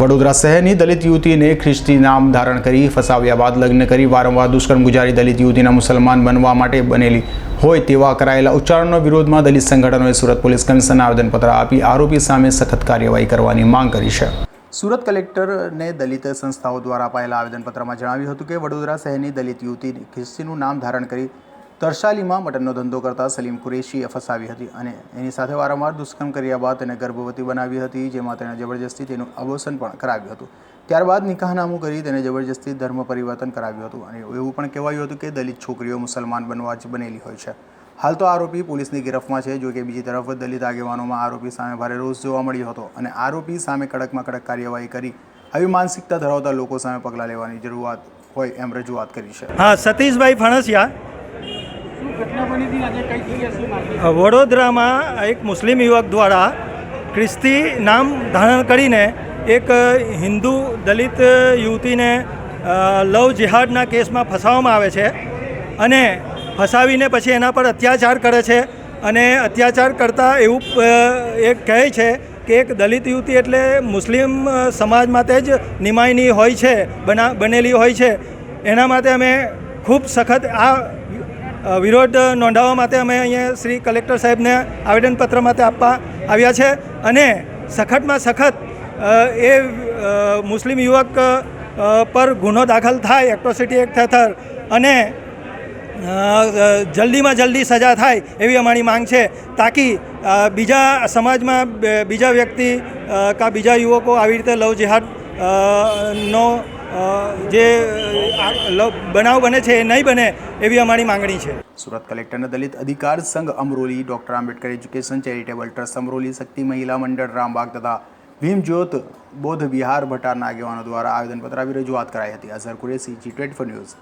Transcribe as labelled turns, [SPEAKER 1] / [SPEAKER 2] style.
[SPEAKER 1] વડોદરા શહેરની દલિત યુવતીને ખ્રિસ્તી નામ ધારણ કરી, ફસાવ્યા બાદ લગ્ન કરી, વારંવાર દુષ્કર્મ ગુજારી દલિત યુવતીના મુસલમાન બનવા માટે બનેલી હોય તેવા કરાયેલા ઉચ્ચારણનો વિરોધમાં દલિત સંગઠનોએ સુરત પોલીસ કમિશનરને આવેદનપત્ર આપી, આરોપી સામે સખત કાર્યવાહી કરવાની માંગ કરી છે. સુરત કલેક્ટરને દલિત સંસ્થાઓ દ્વારા અપાયેલા આવેદનપત્રમાં જણાવ્યું હતું કે વડોદરા શહેરની દલિત યુવતી ખ્રિસ્તીનું નામ ધારણ કરી તરસાલીમાં મટનનો ધંધો કરતા સલીમ કુરેશીએ ફસાવી હતી અને એની સાથે વારંવાર દુષ્કર્મ કર્યા બાદ તેને ગર્ભવતી બનાવી હતી, જેમાં તેણે જબરજસ્તી તેનું અબોર્શન પણ કરાવ્યું હતું. ત્યારબાદ નિકાહનામું કરી તેને જબરજસ્તી ધર્મ પરિવર્તન કરાવ્યું હતું અને એવું પણ કહેવાયું હતું કે દલિત છોકરીઓ મુસલમાન બનવા જ બનેલી હોય છે. હાલ તો આરોપી પોલીસની ગિરફમાં છે જો કે બીજી તરફ દલિત આગેવાનોમાં આરોપી સામે ભારે રોષ જોવા મળ્યો હતો અને આરોપી સામે કડકમાં કડક કાર્યવાહી કરી આવી માનસિકતા ધરાવતા લોકો સામે પગલાં લેવાની જરૂરિયાત હોય એમ રજૂઆત કરી છે.
[SPEAKER 2] હા, સતીશભાઈ ફણસિયા વડોદરામાં એક મુસ્લિમ યુવક દ્વારા ખ્રિસ્તી નામ ધારણ કરીને એક હિન્દુ દલિત યુવતીને લવ જિહાદના કેસમાં ફસાવવામાં આવે છે અને ફસાવીને પછી એના પર અત્યાચાર કરે છે અને અત્યાચાર કરતાં એવું એક કહે છે કે એક દલિત યુવતી એટલે મુસ્લિમ સમાજ માટે જ નિમાયની હોય છે, બના, બનેલી હોય છે. એના માટે અમે ખૂબ સખત આ વિરોધ નોંધાવવા માટે અમે અહીંયા શ્રી કલેક્ટર સાહેબને આવેદનપત્ર માટે આપવા આવ્યા છે અને સખતમાં સખત એ મુસ્લિમ યુવક પર ગુનો દાખલ થાય એક્ટ્રોસિટી એક્ટ હેઠળ અને જલ્દીમાં જલ્દી સજા થાય એવી અમારી માંગ છે, તાકી બીજા સમાજમાં બીજા વ્યક્તિ કા બીજા યુવકો આવી રીતે લવ જિહાદ નો જે બનાવ બને છે એ નહીં બને એવી અમારી માંગણી છે.
[SPEAKER 1] Surat કલેક્ટરના Dalit Adhikar Sangh Amroli, doctor Ambedkar education charitable trust Amroli, Shakti Mahila Mandal Rambag તથા ભીમજ્યોત બોધ વિહાર ભટારના આગેવાનો દ્વારા આવેદનપત્ર આવી રજૂઆત કરાઈ હતી. Azhar Qureshi G twenty news